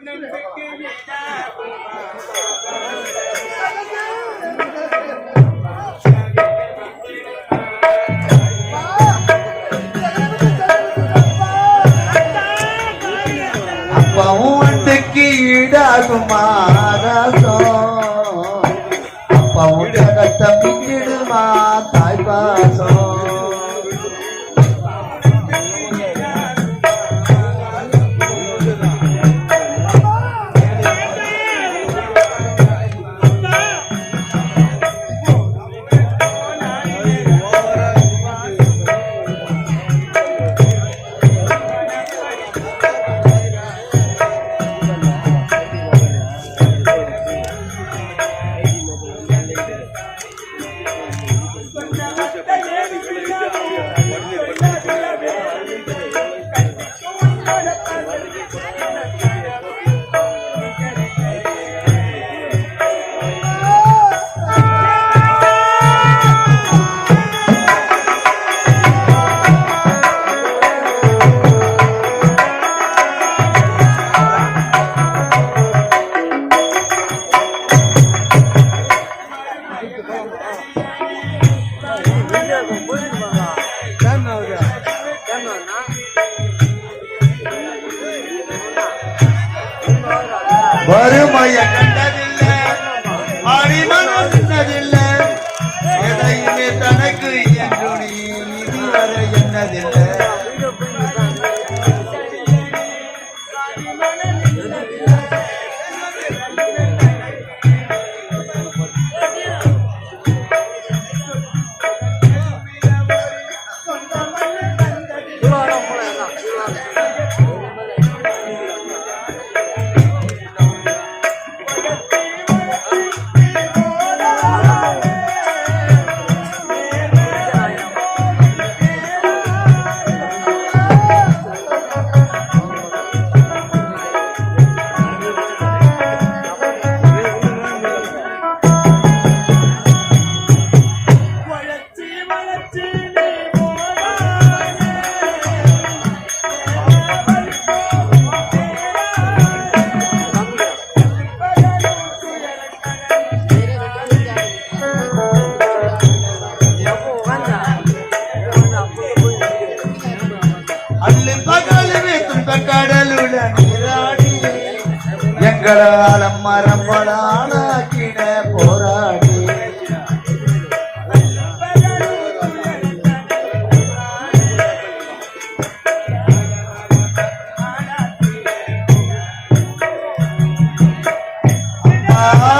Open them அம்மா,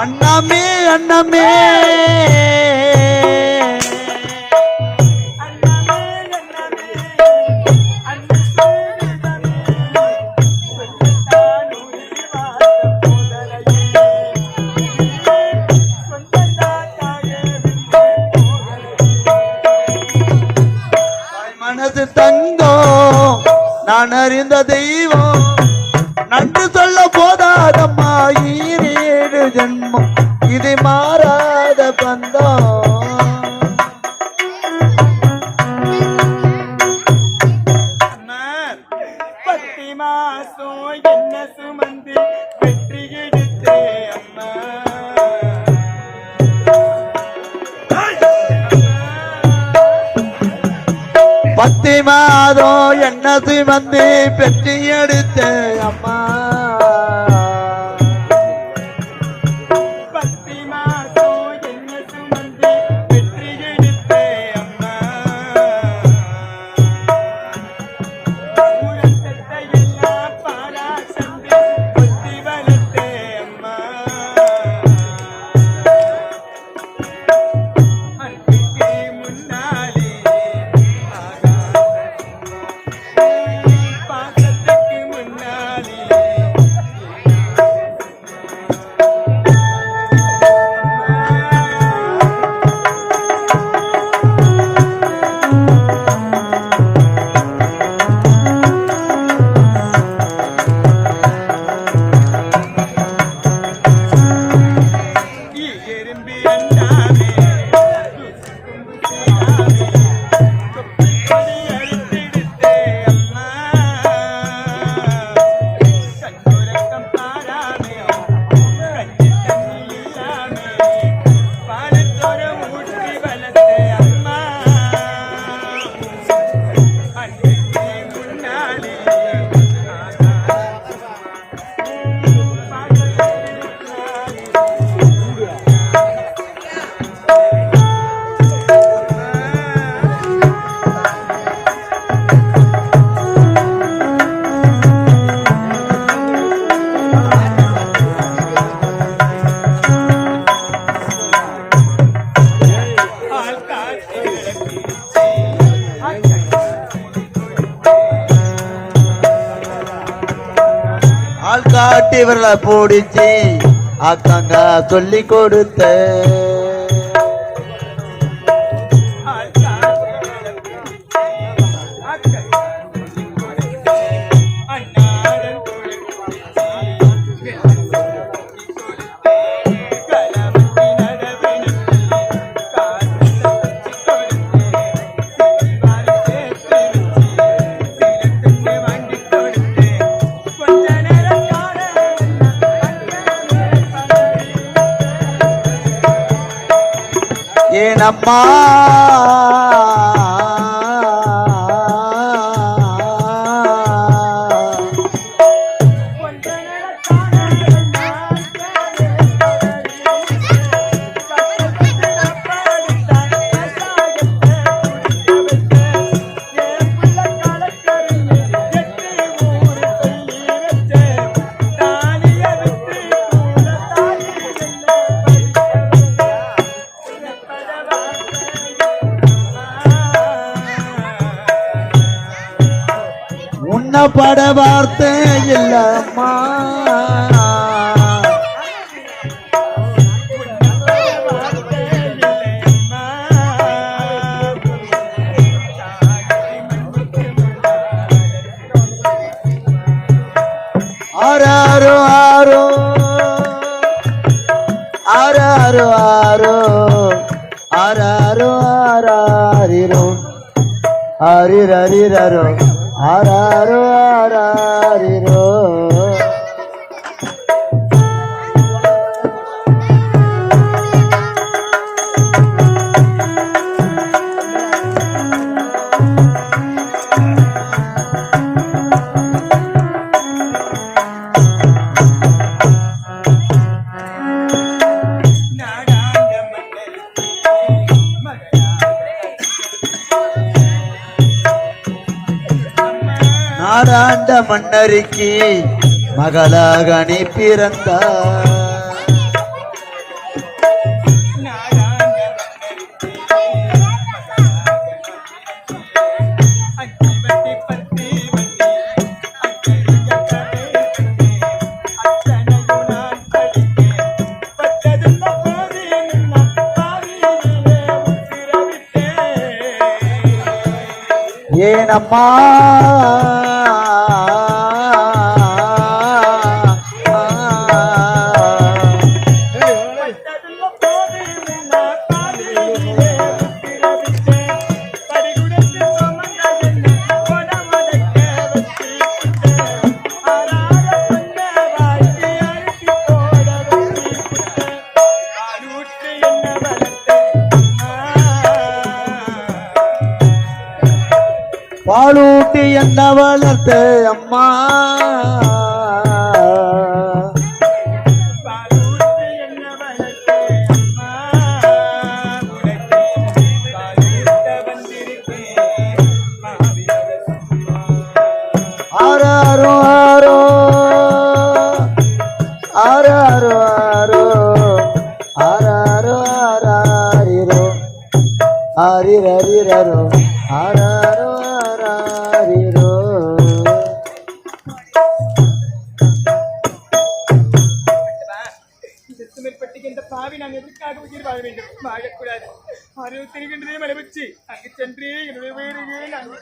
அண்ணமே அண்ணமே. வந்தோம் பத்தி மாசம் என்ன சுமந்து வெற்றி எடுத்தே அம்மா. பத்து மாதம் என்ன சுமந்து பெற்றி எடுத்தே அம்மா. இவர்களை போடிச்சு. அக்காங்க சொல்லி கொடுத்தேன். amar. இல்லம்மா. ஆராரோ ஆரோ ஆராரோ ஆரோ ஆராரோ ஆராரிரோ ஹரிரரிரோ আরারো আরারি রো। மாறாண்ட மன்னருக்கு மகளாக நீ பிறந்தார் ஏனம்மா? பார்த்த அம்மா. ஆராரோ ஆரோ ஆராரோ ஆரோ ஆராரோ guys.